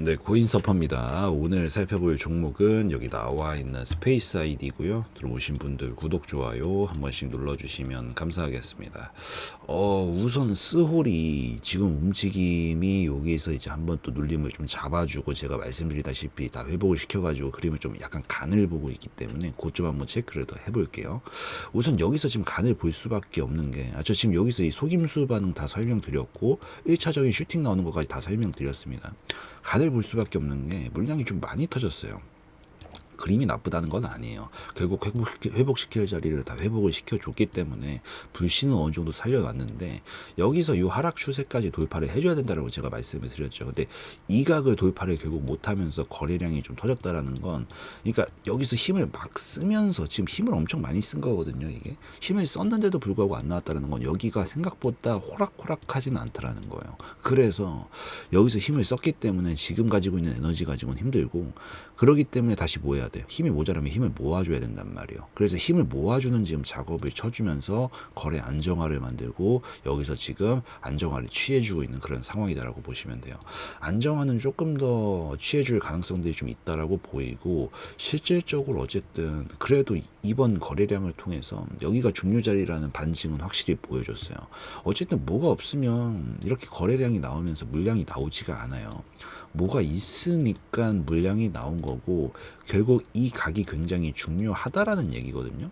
네, 코인 서퍼입니다. 오늘 살펴볼 종목은 여기 나와 있는 스페이스 아이디고요. 들어오신 분들 구독, 좋아요 한 번씩 눌러주시면 감사하겠습니다. 어, 우선 스홀이 지금 움직임이 여기서 이제 한번 또 눌림을 좀 잡아주고 제가 말씀드리다시피 다 회복을 시켜가지고 그림을 좀 약간 간을 보고 있기 때문에 좀 한번 체크를 더 해볼게요. 우선 여기서 지금 간을 볼 수밖에 없는 게, 아, 저 지금 여기서 이 속임수 반응 다 설명드렸고, 1차적인 슈팅 나오는 것까지 다 설명드렸습니다. 간을 볼 수밖에 없는 게 물량이 좀 많이 터졌어요. 그림이 나쁘다는 건 아니에요. 결국 회복시켜, 회복시킬 자리를 다 회복을 시켜줬기 때문에 불신은 어느 정도 살려놨는데 여기서 이 하락 추세까지 돌파를 해줘야 된다고 제가 말씀을 드렸죠. 근데 이 각을 돌파를 결국 못하면서 거래량이 좀 터졌다라는 건 그러니까 여기서 힘을 막 쓰면서 지금 힘을 엄청 많이 쓴 거거든요. 이게 힘을 썼는데도 불구하고 안 나왔다는 건 여기가 생각보다 호락호락하지는 않다라는 거예요. 그래서 여기서 힘을 썼기 때문에 지금 가지고 있는 에너지 가지고는 힘들고 그러기 때문에 다시 뭐 해야 돼요? 힘이 모자라면 힘을 모아줘야 된단 말이에요. 그래서 힘을 모아주는 지금 작업을 쳐주면서 거래 안정화를 만들고 여기서 지금 안정화를 취해주고 있는 그런 상황이다라고 보시면 돼요. 안정화는 조금 더 취해줄 가능성들이 좀 있다라고 보이고 실질적으로 어쨌든 그래도 이번 거래량을 통해서 여기가 중요 자리라는 반증은 확실히 보여줬어요. 어쨌든 뭐가 없으면 이렇게 거래량이 나오면서 물량이 나오지가 않아요. 뭐가 있으니까 물량이 나온 거고 결국 이 각이 굉장히 중요하다라는 얘기거든요.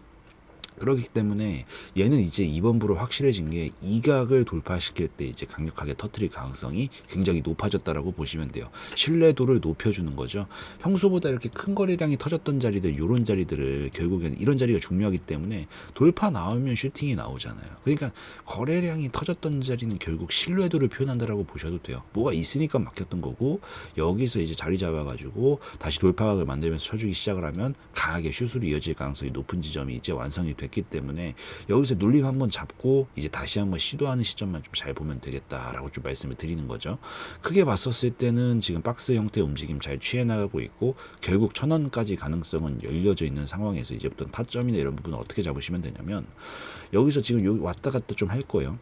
그렇기 때문에 얘는 이제 이번 부로 확실해진 게 이 각을 돌파시킬 때 이제 강력하게 터트릴 가능성이 굉장히 높아졌다라고 보시면 돼요. 신뢰도를 높여주는 거죠. 평소보다 이렇게 큰 거래량이 터졌던 자리들, 요런 자리들을 결국에는 이런 자리가 중요하기 때문에 돌파 나오면 슈팅이 나오잖아요. 그러니까 거래량이 터졌던 자리는 결국 신뢰도를 표현한다라고 보셔도 돼요. 뭐가 있으니까 막혔던 거고 여기서 이제 자리 잡아가지고 다시 돌파각을 만들면서 쳐주기 시작을 하면 강하게 슛으로 이어질 가능성이 높은 지점이 이제 완성이 됐기 때문에 여기서 눌림 한번 잡고 이제 다시 한번 시도하는 시점만 좀 잘 보면 되겠다라고 좀 말씀을 드리는 거죠. 크게 봤었을 때는 지금 박스 형태 움직임 잘 취해 나가고 있고 결국 천 원까지 가능성은 열려져 있는 상황에서 이제부터 타점이나 이런 부분을 어떻게 잡으시면 되냐면 여기서 지금 여기 왔다 갔다 좀 할 거예요.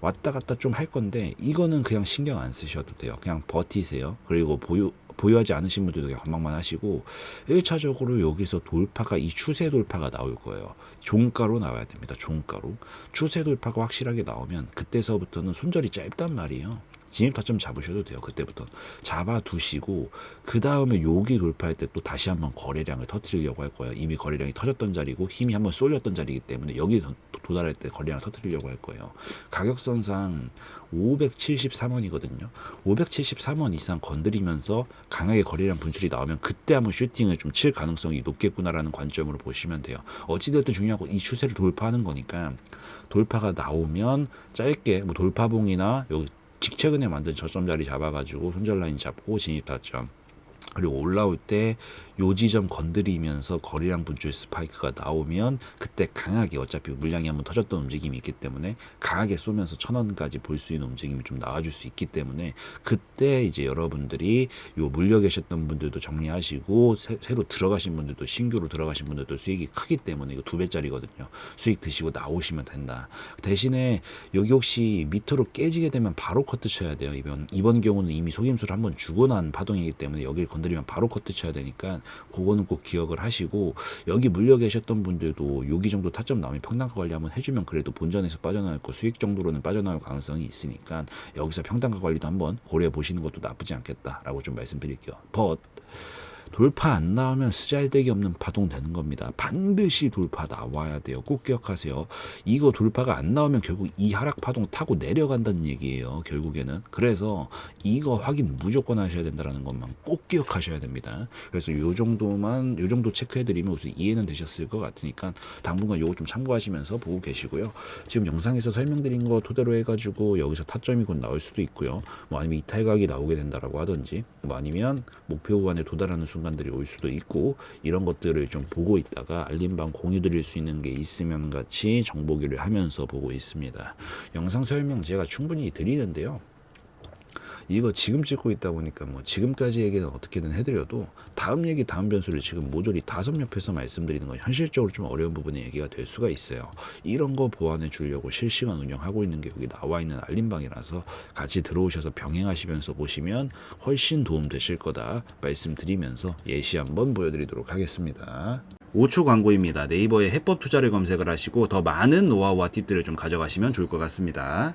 왔다 갔다 좀 할 건데 이거는 그냥 신경 안 쓰셔도 돼요. 그냥 버티세요. 그리고 보유 보유하지 않으신 분들도 관망만 하시고 1차적으로 여기서 돌파가 이 추세 돌파가 나올 거예요. 종가로 나와야 됩니다. 종가로. 추세 돌파가 확실하게 나오면 그때서부터는 손절이 짧단 말이에요. 진입 타점 잡으셔도 돼요. 그때부터 잡아 두시고 그 다음에 여기 돌파할 때 또 다시 한번 거래량을 터트리려고 할 거예요. 이미 거래량이 터졌던 자리고 힘이 한번 쏠렸던 자리이기 때문에 여기 도- 도달할 때 거래량을 터트리려고 할 거예요. 가격선상 573원이거든요. 573원 이상 건드리면서 강하게 거래량 분출이 나오면 그때 한번 슈팅을 좀 칠 가능성이 높겠구나라는 관점으로 보시면 돼요. 어찌되었든 중요하고 이 추세를 돌파하는 거니까 돌파가 나오면 짧게 뭐 돌파봉이나 여기 직 최근에 만든 저점 자리 잡아가지고 손절 라인 잡고 진입 타점 그리고 올라올 때 요 지점 건드리면서 거래량 분출 스파이크가 나오면 그때 강하게 어차피 물량이 한번 터졌던 움직임이 있기 때문에 강하게 쏘면서 천 원까지 볼 수 있는 움직임이 좀 나와줄 수 있기 때문에 그때 이제 여러분들이 요 물려 계셨던 분들도 정리하시고 새, 로 들어가신 분들도 신규로 들어가신 분들도 수익이 크기 때문에 이거 두 배짜리거든요. 수익 드시고 나오시면 된다. 대신에 여기 혹시 밑으로 깨지게 되면 바로 커트 쳐야 돼요. 이번 이번 경우는 이미 속임수를 한번 주고 난 파동이기 때문에 여기를 건드리면 바로 커트 쳐야 되니까 그거는 꼭 기억을 하시고 여기 물려 계셨던 분들도 여기 정도 타점 나오면 평단가 관리 한번 해주면 그래도 본전에서 빠져나올 거 수익 정도로는 빠져나올 가능성이 있으니까 여기서 평단가 관리도 한번 고려해 보시는 것도 나쁘지 않겠다라고 좀 말씀드릴게요. but 돌파 안 나오면 쓰잘데기 없는 파동 되는 겁니다. 반드시 돌파 나와야 돼요. 꼭 기억하세요. 이거 돌파가 안 나오면 결국 이 하락 파동 타고 내려간다는 얘기예요. 결국에는. 그래서 이거 확인 무조건 하셔야 된다는 것만 꼭 기억하셔야 됩니다. 그래서 요 정도만 요 정도 체크해 드리면 우선 이해는 되셨을 것 같으니까 당분간 요거 좀 참고하시면서 보고 계시고요. 지금 영상에서 설명드린 거 토대로 해 가지고 여기서 타점이 곧 나올 수도 있고요. 뭐 아니면 이탈각이 나오게 된다라고 하든지 뭐 아니면 목표 구간에 도달하는 순간 들이 올 수도 있고 이런 것들을 좀 보고 있다가 알림방 공유 드릴 수 있는 게 있으면 같이 정보기를 하면서 보고 있습니다. 영상 설명 제가 충분히 드리는데요. 이거 지금 찍고 있다 보니까 뭐 지금까지 얘기는 어떻게든 해드려도 다음 얘기 다음 변수를 지금 모조리 다섯 옆에서 말씀드리는 건 현실적으로 좀 어려운 부분의 얘기가 될 수가 있어요. 이런 거 보완해 주려고 실시간 운영하고 있는 게 여기 나와 있는 알림방이라서 같이 들어오셔서 병행하시면서 보시면 훨씬 도움 되실 거다 말씀드리면서 예시 한번 보여드리도록 하겠습니다. 5초 광고입니다. 네이버에 해법 투자를 검색을 하시고 더 많은 노하우와 팁들을 좀 가져가시면 좋을 것 같습니다.